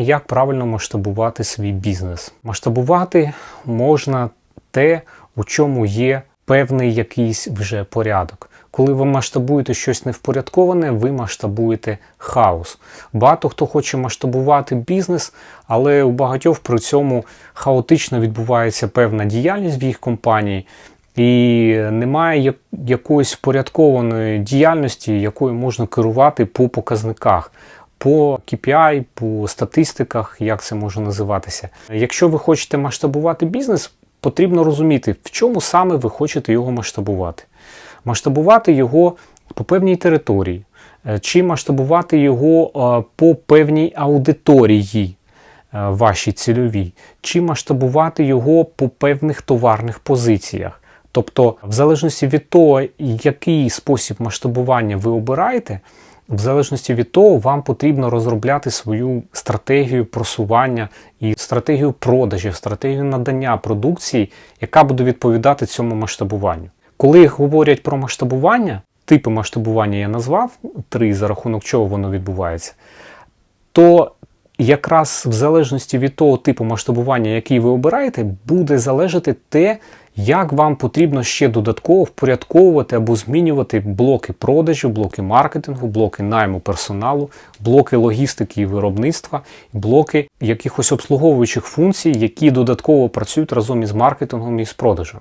Як правильно масштабувати свій бізнес? Масштабувати можна те, у чому є певний якийсь вже порядок. Коли ви масштабуєте щось невпорядковане, ви масштабуєте хаос. Багато хто хоче масштабувати бізнес, але у багатьох при цьому хаотично відбувається певна діяльність в їх компанії, і немає якоїсь впорядкованої діяльності, якою можна керувати по показниках. По KPI, по статистиках, як це може називатися. Якщо ви хочете масштабувати бізнес, потрібно розуміти, в чому саме ви хочете його масштабувати. Масштабувати його по певній території, е, чи масштабувати його е, по певній аудиторії е, вашій цільовій, чи масштабувати його по певних товарних позиціях. Тобто, в залежності від того, який спосіб масштабування ви обираєте, в залежності від того, вам потрібно розробляти свою стратегію просування і стратегію продажів, стратегію надання продукції, яка буде відповідати цьому масштабуванню. Коли говорять про масштабування, типи масштабування я назвав три, за рахунок чого воно відбувається, то якраз в залежності від того типу масштабування, який ви обираєте, буде залежати те, як вам потрібно ще додатково впорядковувати або змінювати блоки продажу, блоки маркетингу, блоки найму персоналу, блоки логістики і виробництва, блоки якихось обслуговуючих функцій, які додатково працюють разом із маркетингом і з продажем.